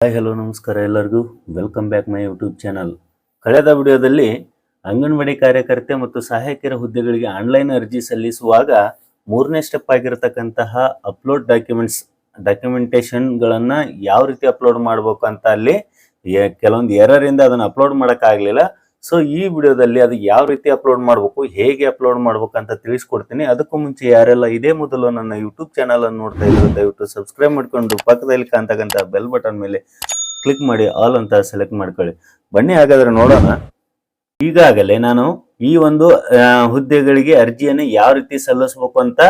Hi, hello, ನಮಸ್ಕಾರ ಎಲ್ಲರಿಗೂ. Welcome back my YouTube channel ಕಳೆದ ವಿಡಿಯೋದಲ್ಲಿ ಅಂಗನವಾಡಿ ಕಾರ್ಯಕರ್ತೆ ಮತ್ತು ಸಹಾಯಕರ ಹುದ್ದೆಗಳಿಗೆ ಆನ್ಲೈನ್ ಅರ್ಜಿ ಸಲ್ಲಿಸುವಾಗ ಮೂರನೇ ಸ್ಟೆಪ್ ಆಗಿರತಕ್ಕಂತಹ ಅಪ್ಲೋಡ್ ಡಾಕ್ಯುಮೆಂಟ್ಸ್ ಡಾಕ್ಯುಮೆಂಟೇಶನ್ಗಳನ್ನು ಯಾವ ರೀತಿ ಅಪ್ಲೋಡ್ ಮಾಡಬೇಕು ಅಂತ ಅಲ್ಲಿ ಕೆಲವೊಂದು ಎರರಿಂದ ಅದನ್ನು ಅಪ್ಲೋಡ್ ಮಾಡೋಕ್ಕಾಗಲಿಲ್ಲ. ಸೊ ಈ ವಿಡಿಯೋದಲ್ಲಿ ಅದು ಯಾವ ರೀತಿ ಅಪ್ಲೋಡ್ ಮಾಡಬೇಕು, ಹೇಗೆ ಅಪ್ಲೋಡ್ ಮಾಡ್ಬೇಕು ಅಂತ ತಿಳಿಸ್ಕೊಡ್ತೀನಿ. ಅದಕ್ಕೂ ಮುಂಚೆ ಯಾರೆಲ್ಲ ಇದೇ ಮೊದಲು ನನ್ನ ಯೂಟ್ಯೂಬ್ ಚಾನಲ್ ಅನ್ನು ನೋಡ್ತಾ ಇದ್ರು ದಯವಿಟ್ಟು ಸಬ್ಸ್ಕ್ರೈಬ್ ಮಾಡ್ಕೊಂಡು ಪಕ್ಕದಲ್ಲಿ ಕಾಣ್ತಕ್ಕಂಥ ಬೆಲ್ ಬಟನ್ ಮೇಲೆ ಕ್ಲಿಕ್ ಮಾಡಿ ಆಲ್ ಅಂತ ಸೆಲೆಕ್ಟ್ ಮಾಡ್ಕೊಳ್ಳಿ. ಬನ್ನಿ, ಹಾಗಾದ್ರೆ ನೋಡೋಣ. ಈಗಾಗಲೇ ನಾನು ಈ ಒಂದು ಹುದ್ದೆಗಳಿಗೆ ಅರ್ಜಿಯನ್ನು ಯಾವ ರೀತಿ ಸಲ್ಲಿಸಬೇಕು ಅಂತ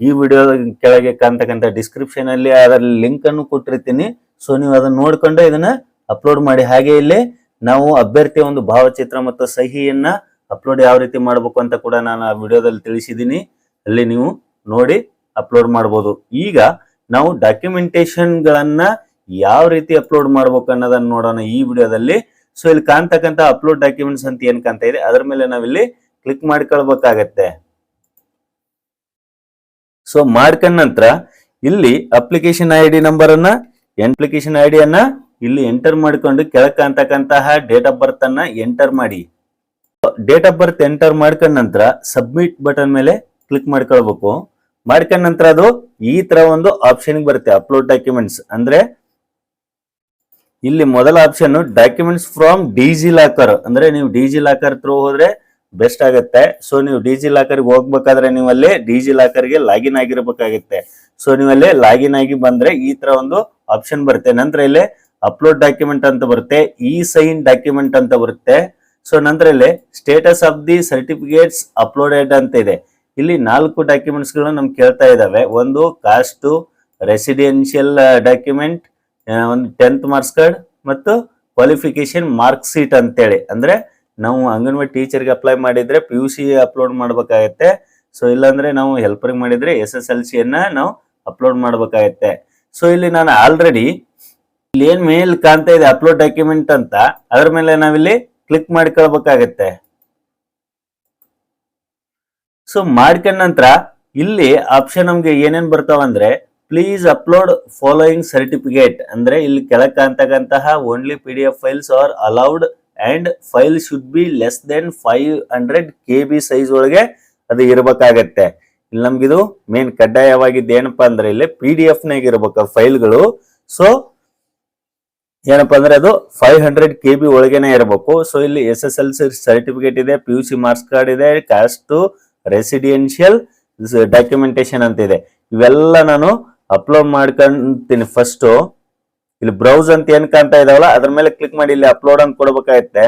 ಈ ವಿಡಿಯೋ ಕೆಳಗೆ ಕಾಣ್ತಕ್ಕಂಥ ಡಿಸ್ಕ್ರಿಪ್ಷನ್ ಅಲ್ಲಿ ಅದರ ಲಿಂಕ್ ಅನ್ನು ಕೊಟ್ಟಿರ್ತೀನಿ. ಸೊ ನೀವು ಅದನ್ನ ನೋಡ್ಕೊಂಡು ಇದನ್ನ ಅಪ್ಲೋಡ್ ಮಾಡಿ. ಹಾಗೆ ಇಲ್ಲಿ ನಾವು ಅಭ್ಯರ್ಥಿಯ ಒಂದು ಭಾವಚಿತ್ರ ಮತ್ತು ಸಹಿಯನ್ನ ಅಪ್ಲೋಡ್ ಯಾವ ರೀತಿ ಮಾಡಬೇಕು ಅಂತ ಕೂಡ ನಾನು ಆ ವಿಡಿಯೋದಲ್ಲಿ ತಿಳಿಸಿದ್ದೀನಿ. ಅಲ್ಲಿ ನೀವು ನೋಡಿ ಅಪ್ಲೋಡ್ ಮಾಡ್ಬೋದು. ಈಗ ನಾವು ಡಾಕ್ಯುಮೆಂಟೇಶನ್ ಗಳನ್ನ ಯಾವ ರೀತಿ ಅಪ್ಲೋಡ್ ಮಾಡ್ಬೇಕು ಅನ್ನೋದನ್ನ ನೋಡೋಣ ಈ ವಿಡಿಯೋದಲ್ಲಿ. ಸೊ ಇಲ್ಲಿ ಕಾಣ್ತಕ್ಕಂಥ ಅಪ್ಲೋಡ್ ಡಾಕ್ಯುಮೆಂಟ್ಸ್ ಅಂತ ಏನ್ ಕಾಣ್ತಾ ಇದೆ? ಅದ್ರ ಮೇಲೆ ನಾವಿಲ್ಲಿ ಕ್ಲಿಕ್ ಮಾಡ್ಕೊಳ್ಬೇಕಾಗತ್ತೆ. ಸೊ ಮಾಡ್ಕೊಂಡ ನಂತರ ಇಲ್ಲಿ ಅಪ್ಲಿಕೇಶನ್ ಐ ಡಿ ನಂಬರ್ ಅನ್ನ ಅಪ್ಲಿಕೇಶನ್ ಐ ಅನ್ನ ಇಲ್ಲಿ ಎಂಟರ್ ಮಾಡ್ಕೊಂಡು ಕೆಳಕ್ಕೆ ಅಂತಕ್ಕಂತಹ ಡೇಟ್ ಆಫ್ ಬರ್ತ್ ಅನ್ನ ಎಂಟರ್ ಮಾಡಿ. ಡೇಟ್ ಆಫ್ ಬರ್ತ್ ಎಂಟರ್ ಮಾಡ್ಕೊಂಡ ನಂತರ ಸಬ್ಮಿಟ್ ಬಟನ್ ಮೇಲೆ ಕ್ಲಿಕ್ ಮಾಡ್ಕೊಳ್ಬೇಕು. ಮಾಡ್ಕೊಂಡ ನಂತರ ಅದು ಈ ತರ ಒಂದು ಆಪ್ಷನ್ ಬರುತ್ತೆ ಅಪ್ಲೋಡ್ ಡಾಕ್ಯುಮೆಂಟ್ಸ್ ಅಂದ್ರೆ ಇಲ್ಲಿ ಮೊದಲ option documents from DigiLocker ಅಂದ್ರೆ ನೀವು ಡಿಜಿ ಲಾಕರ್ ಥ್ರೂ ಹೋದ್ರೆ ಬೆಸ್ಟ್ ಆಗುತ್ತೆ. ಸೊ ನೀವು ಡಿಜಿ ಲಾಕರ್ ಹೋಗ್ಬೇಕಾದ್ರೆ ನೀವು ಅಲ್ಲಿ ಡಿಜಿ ಲಾಕರ್ಗೆ ಲಾಗಿನ್ ಆಗಿರ್ಬೇಕಾಗುತ್ತೆ. ಸೊ ನೀವು ಅಲ್ಲಿ ಲಾಗಿನ್ ಆಗಿ ಬಂದ್ರೆ ಈ ತರ ಒಂದು ಆಪ್ಷನ್ ಬರುತ್ತೆ. ನಂತರ ಇಲ್ಲಿ ಅಪ್ಲೋಡ್ ಡಾಕ್ಯುಮೆಂಟ್ ಅಂತ ಬರುತ್ತೆ ಇ ಸೈನ್ ಡಾಕ್ಯುಮೆಂಟ್ ಅಂತ ಬರುತ್ತೆ. ಸೊ ನಂತರ ಇಲ್ಲಿ status of the certificates uploaded ಅಂತ ಇದೆ. ಇಲ್ಲಿ ನಾಲ್ಕು ಡಾಕ್ಯುಮೆಂಟ್ಸ್ಗಳು ನಮ್ಗೆ ಕೇಳ್ತಾ ಇದ್ದಾವೆ ಒಂದು ಕಾಸ್ಟ್ ರೆಸಿಡೆನ್ಷಿಯಲ್ ಡಾಕ್ಯುಮೆಂಟ್ ಒಂದು ಟೆಂತ್ ಮಾರ್ಕ್ಸ್ ಕಾರ್ಡ್ ಮತ್ತು ಕ್ವಾಲಿಫಿಕೇಶನ್ ಮಾರ್ಕ್ ಶೀಟ್ ಅಂತೇಳಿ. ಅಂದ್ರೆ ನಾವು ಅಂಗನವಾಡಿ ಟೀಚರ್ಗೆ ಅಪ್ಲೈ ಮಾಡಿದ್ರೆ ಪಿ ಯು ಸಿ ಅಪ್ಲೋಡ್ ಮಾಡ್ಬೇಕಾಗತ್ತೆ. ಸೊ ಇಲ್ಲಾಂದ್ರೆ ನಾವು ಹೆಲ್ಪರ್ಗೆ ಮಾಡಿದ್ರೆ ಎಸ್ ಎಸ್ ಎಲ್ ಸಿ ಅನ್ನ ನಾವು ಅಪ್ಲೋಡ್ ಮಾಡ್ಬೇಕಾಗತ್ತೆ. ಸೊ ಇಲ್ಲಿ ನಾನು ಆಲ್ರೆಡಿ ಇಲ್ಲಿ ಏನ್ ಮೇಲ್ ಕಾಣ್ತಾ ಇದೆ ಅಪ್ಲೋಡ್ ಡಾಕ್ಯುಮೆಂಟ್ ಅಂತ, ಅದ್ರ ಮೇಲೆ ನಾವಿಲ್ಲಿ ಕ್ಲಿಕ್ ಮಾಡ್ಕೊಳ್ಬೇಕಾಗತ್ತೆ. ಸೊ ಮಾಡ್ಕೊಂಡ ನಂತರ ಇಲ್ಲಿ ಆಪ್ಷನ್ ನಮ್ಗೆ ಏನೇನ್ ಬರ್ತಾವಂದ್ರೆ ಪ್ಲೀಸ್ ಅಪ್ಲೋಡ್ ಫಾಲೋಯಿಂಗ್ ಸರ್ಟಿಫಿಕೇಟ್ ಅಂದ್ರೆ ಇಲ್ಲಿ ಕೆಳಗೆ ಕಾಣ್ತಕ್ಕಂತಹ only P D F files are allowed and file should be less than five hundred K B size ಒಳಗೆ ಅದು ಇರಬೇಕಾಗತ್ತೆ. ಇಲ್ಲಿ ನಮ್ಗಿದು ಮೇನ್ ಕಡ್ಡಾಯವಾಗಿದ್ದು ಏನಪ್ಪಾ ಅಂದ್ರೆ, ಇಲ್ಲಿ ಪಿ ಡಿ ಎಫ್ ನಾಗ ಇರ್ಬೇಕು ಫೈಲ್ಗಳು ಸೊ ಏನಪ್ಪಾ ಅಂದ್ರೆ ಅದು ಫೈವ್ ಹಂಡ್ರೆಡ್ ಕೆ ಬಿ ಒಳಗೇನೆ ಇರಬೇಕು. ಸೊ ಇಲ್ಲಿ S S L C certificate ಇದೆ P U C marks card ಇದೆ ಕಾಸ್ಟ್ ರೆಸಿಡೆನ್ಷಿಯಲ್ ಡಾಕ್ಯುಮೆಂಟೇಶನ್ ಅಂತ ಇದೆ ಇವೆಲ್ಲ ನಾನು ಅಪ್ಲೋಡ್ ಮಾಡ್ಕೊಂತೀನಿ ಫಸ್ಟ್ ಇಲ್ಲಿ ಬ್ರೌಸ್ ಅಂತ ಏನ್ ಕಾಣ್ತಾ ಇದಾವಲ್ಲ, ಅದ್ರ ಮೇಲೆ ಕ್ಲಿಕ್ ಮಾಡಿ ಇಲ್ಲಿ ಅಪ್ಲೋಡ್ ಅಂತ ಕೊಡ್ಬೇಕಾಗತ್ತೆ.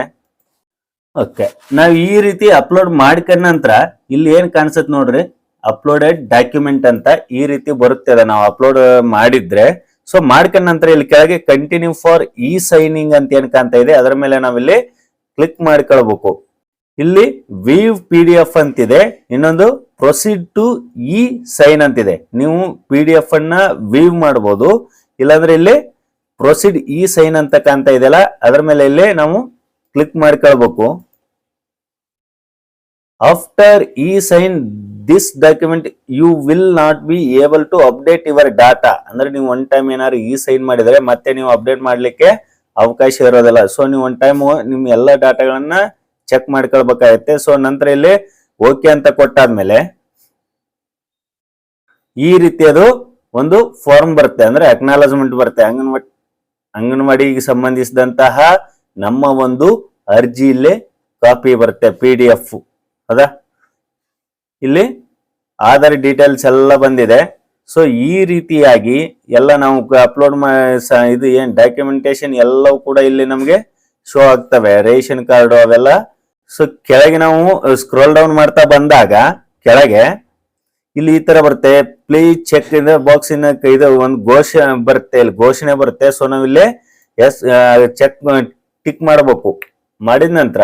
ಓಕೆ ನಾವು ಈ ರೀತಿ ಅಪ್ಲೋಡ್ ಮಾಡ್ಕೊಂಡ ನಂತರ ಇಲ್ಲಿ ಏನ್ ಕಾಣಿಸುತ್ತೆ ನೋಡ್ರಿ? ಅಪ್ಲೋಡೆಡ್ ಡಾಕ್ಯುಮೆಂಟ್ ಅಂತ ಈ ರೀತಿ ಬರುತ್ತೆ ನಾವು ಅಪ್ಲೋಡ್ ಮಾಡಿದ್ರೆ. ಸೊ ಮಾಡ್ಕೊಂಡ ನಂತರ ಇಲ್ಲಿ ಕೆಳಗೆ ಕಂಟಿನ್ಯೂ ಫಾರ್ ಇ ಸೈನಿಂಗ್ ಅಂತ ಏನ್ ಕಾಣ್ತಾ ಇದೆ, ಅದರ ಮೇಲೆ ನಾವಿಲ್ಲಿ ಕ್ಲಿಕ್ ಮಾಡ್ಕೊಳ್ಬೇಕು. ಇಲ್ಲಿ ವಿವ್ ಪಿ ಡಿ ಎಫ್ ಅಂತಿದೆ, ಇನ್ನೊಂದು ಪ್ರೊಸೀಡ್ ಟು ಇ ಸೈನ್ ಅಂತಿದೆ. ನೀವು ಪಿ ಡಿ ಎಫ್ ಅನ್ನ ವೀವ್ ಮಾಡಬಹುದು ಇಲ್ಲಾಂದ್ರೆ ಇಲ್ಲಿ ಪ್ರೊಸೀಡ್ ಇ ಸೈನ್ ಅಂತ ಕಾಣ್ತಾ ಇದೆಯಲ್ಲ, ಅದರ ಮೇಲೆ ಇಲ್ಲಿ ನಾವು ಕ್ಲಿಕ್ ಮಾಡ್ಕೊಳ್ಬೇಕು. After e sign this document you will not be able to update your data ಅಂದ್ರೆ ನೀವು ಒನ್ ಟೈಮ್ ಏನಾದ್ರು ಇ ಸೈನ್ ಮಾಡಿದರೆ ಮತ್ತೆ ನೀವು ಅಪ್ಡೇಟ್ ಮಾಡಲಿಕ್ಕೆ ಅವಕಾಶ ಇರೋದಿಲ್ಲ. ಸೊ ನೀವು ಒನ್ ಟೈಮ್ ನಿಮ್ಮ ಎಲ್ಲ ಡಾಟಾಗಳನ್ನ ಚೆಕ್ ಮಾಡ್ಕೊಳ್ಬೇಕಾಗತ್ತೆ. ಸೊ ನಂತರ ಇಲ್ಲಿ ಓಕೆ ಅಂತ ಕೊಟ್ಟಾದ್ಮೇಲೆ ಈ ರೀತಿಯದು ಒಂದು ಫಾರ್ಮ್ ಬರುತ್ತೆ. ಅಂದ್ರೆ ಅಕ್ನಾಲಜ್ಮೆಂಟ್ ಬರುತ್ತೆ. ಅಂಗನವಾಡಿ, ಅಂಗನವಾಡಿಗೆ ಸಂಬಂಧಿಸಿದಂತಹ ನಮ್ಮ ಒಂದು ಅರ್ಜಿ ಇಲ್ಲಿ ಕಾಪಿ ಬರುತ್ತೆ ಪಿ ಡಿ ಎಫ್ ಹೌದಾ? ಇಲ್ಲಿ ಆಧಾರ್ ಡೀಟೇಲ್ಸ್ ಎಲ್ಲ ಬಂದಿದೆ. ಸೊ ಈ ರೀತಿಯಾಗಿ ಎಲ್ಲ ನಾವು ಅಪ್ಲೋಡ್ ಇದು ಏನು ಡಾಕ್ಯುಮೆಂಟೇಶನ್ ಎಲ್ಲವೂ ಕೂಡ ಇಲ್ಲಿ ನಮಗೆ ಶೋ ಆಗ್ತವೆ. ರೇಷನ್ ಕಾರ್ಡ್ ಅವೆಲ್ಲ. ಸೊ ಕೆಳಗೆ ನಾವು ಸ್ಕ್ರೋಲ್ ಡೌನ್ ಮಾಡ್ತಾ ಬಂದಾಗ, ಕೆಳಗೆ ಇಲ್ಲಿ ಈ ತರ ಬರುತ್ತೆ. Please check in box in ಇದು ಒಂದು ಘೋಷಣೆ ಬರುತ್ತೆ. ಇಲ್ಲಿ ಘೋಷಣೆ ಬರುತ್ತೆ. ಸೊ ನಾವಿಲ್ಲಿ ಎಸ್ ಚೆಕ್ ಟಿಕ್ ಮಾಡಬೇಕು. ಮಾಡಿದ ನಂತರ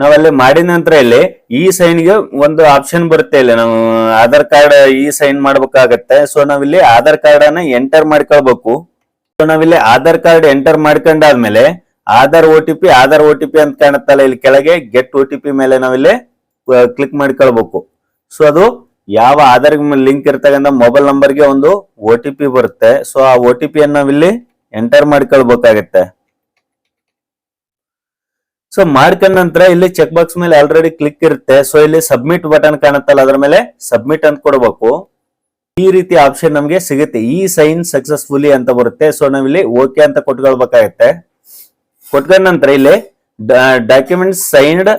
ನಾವಲ್ಲಿ ಮಾಡಿದ ನಂತರ ಇಲ್ಲಿ ಈ ಸೈನ್ಗೆ ಒಂದು ಆಪ್ಷನ್ ಬರುತ್ತೆ ಇಲ್ಲಿ. ನಾವು ಆಧಾರ್ ಕಾರ್ಡ್ ಈ ಸೈನ್ ಮಾಡ್ಬೇಕಾಗತ್ತೆ. ಸೊ ನಾವಿಲ್ಲಿ ಆಧಾರ್ ಕಾರ್ಡ್ ಅನ್ನ ಎಂಟರ್ ಮಾಡ್ಕೊಳ್ಬೇಕು. ಸೊ ನಾವಿಲ್ಲಿ Aadhaar card enter ಮಾಡ್ಕೊಂಡಾದ್ಮೇಲೆ Aadhaar O T P Aadhaar O T P ಅಂತ ಕಾಣುತ್ತಲ್ಲ ಇಲ್ಲಿ ಕೆಳಗೆ ಗೆಟ್ ಓ ಟಿ ಪಿ ಮೇಲೆ ನಾವಿಲ್ಲಿ ಕ್ಲಿಕ್ ಮಾಡ್ಕೊಳ್ಬೇಕು. ಸೊ ಅದು ಯಾವ ಆಧಾರ್ ಲಿಂಕ್ ಇರ್ತಕ್ಕಂಥ ಮೊಬೈಲ್ ನಂಬರ್ಗೆ ಒಂದು ಓ ಟಿ ಪಿ ಬರುತ್ತೆ. ಸೊ ಆ ಓ ಟಿ ಪಿ ನಾವಿಲ್ಲಿ ಎಂಟರ್ ಮಾಡ್ಕೊಳ್ಬೇಕಾಗತ್ತೆ. ಸೊ ಮಾಡ್ಕೊಂಡ ನಂತರ ಇಲ್ಲಿ ಚೆಕ್ ಬಾಕ್ಸ್ ಮೇಲೆ ಆಲ್ರೆಡಿ ಕ್ಲಿಕ್ ಇರುತ್ತೆ. ಸೊ ಇಲ್ಲಿ ಸಬ್ಮಿಟ್ ಬಟನ್ ಕಾಣುತ್ತಲ್ಲ, ಅದರ ಮೇಲೆ ಸಬ್ಮಿಟ್ ಅಂತ ಕೊಡಬೇಕು. ಈ ರೀತಿ ಆಪ್ಷನ್ ನಮಗೆ ಸಿಗುತ್ತೆ. ಈ ಸೈನ್ ಸಕ್ಸಸ್ಫುಲಿ ಅಂತ ಬರುತ್ತೆ. ಸೊ ನಾವಿಲ್ಲಿ ಓಕೆ ಅಂತ ಕೊಟ್ಕೊಳ್ಬೇಕಾಗತ್ತೆ. ಕೊಟ್ಕೊಂಡ ನಂತರ ಇಲ್ಲಿ ಡಾಕ್ಯುಮೆಂಟ್ ಸೈನ್ಡ್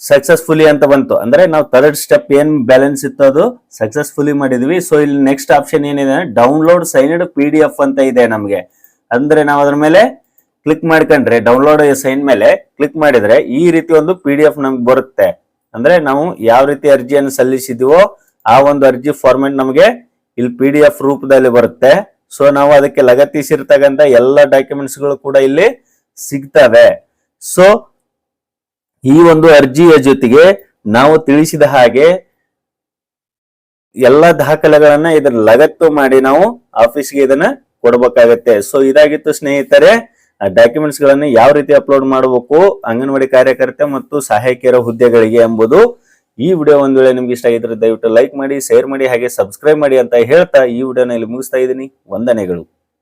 ಸಕ್ಸಸ್ಫುಲಿ ಅಂತ ಬಂತು. ಅಂದ್ರೆ ನಾವು ಥರ್ಡ್ ಸ್ಟೆಪ್ ಏನ್ ಬ್ಯಾಲೆನ್ಸ್ ಇತ್ತು ಅದು ಸಕ್ಸಸ್ಫುಲಿ ಮಾಡಿದ್ವಿ. ಸೊ ಇಲ್ಲಿ ನೆಕ್ಸ್ಟ್ ಆಪ್ಷನ್ ಏನಿದೆ ಡೌನ್ಲೋಡ್ ಸೈನ್ಡ್ ಪಿ ಅಂತ ಇದೆ ನಮಗೆ. ಅಂದ್ರೆ ನಾವು ಅದ್ರ ಮೇಲೆ ಕ್ಲಿಕ್ ಮಾಡ್ಕೊಂಡ್ರೆ ಡೌನ್ಲೋಡ್ ಸೈನ್ ಮೇಲೆ ಕ್ಲಿಕ್ ಮಾಡಿದ್ರೆ ಈ ರೀತಿ ಒಂದು ಪಿ ಡಿ ಎಫ್ ನಮ್ಗೆ ಬರುತ್ತೆ. ಅಂದ್ರೆ ನಾವು ಯಾವ ರೀತಿ ಅರ್ಜಿಯನ್ನು ಸಲ್ಲಿಸಿದೀವೋ ಆ ಒಂದು ಅರ್ಜಿ ಫಾರ್ಮೆಟ್ ನಮಗೆ ಇಲ್ಲಿ ಪಿ ಡಿ ಎಫ್ ರೂಪದಲ್ಲಿ ಬರುತ್ತೆ. ಸೊ ನಾವು ಅದಕ್ಕೆ ಲಗತ್ತಿಸಿರ್ತಕ್ಕಂಥ ಎಲ್ಲ ಡಾಕ್ಯುಮೆಂಟ್ಸ್ಗಳು ಕೂಡ ಇಲ್ಲಿ ಸಿಗ್ತವೆ. ಸೊ ಈ ಒಂದು ಅರ್ಜಿಯ ಜೊತೆಗೆ ನಾವು ತಿಳಿಸಿದ ಹಾಗೆ ಎಲ್ಲ ದಾಖಲೆಗಳನ್ನ ಇದನ್ನ ಲಗತ್ತು ಮಾಡಿ ನಾವು ಆಫೀಸ್ಗೆ ಇದನ್ನ ಕೊಡಬೇಕಾಗತ್ತೆ. ಸೊ ಇದಾಗಿತ್ತು ಸ್ನೇಹಿತರೆ. ಡಾಕ್ಯುಮೆಂಟ್ಸ್ ಗಳನ್ನ ಯಾವ ರೀತಿ ಅಪ್ಲೋಡ್ ಮಾಡಬೇಕು, ಅಂಗನವಾಡಿ ಕಾರ್ಯಕರ್ತೆ ಮತ್ತು ಸಹಾಯಕಿಯರ ಹುದ್ದೆಗಳಿಗೆ ಎಂಬುದು ಈ ವಿಡಿಯೋ ಒಂದು ವೇಳೆ ನಿಮ್ಗೆ ಇಷ್ಟ ಆಗಿದ್ರೆ ದಯವಿಟ್ಟು ಲೈಕ್ ಮಾಡಿ ಶೇರ್ ಮಾಡಿ, ಹಾಗೆ ಸಬ್ಸ್ಕ್ರೈಬ್ ಮಾಡಿ ಅಂತ ಹೇಳ್ತಾ ಈ ವಿಡಿಯೋನ ಇಲ್ಲಿ ಮುಗಿಸ್ತಾ ಇದ್ದೀನಿ. ವಂದನೆಗಳು.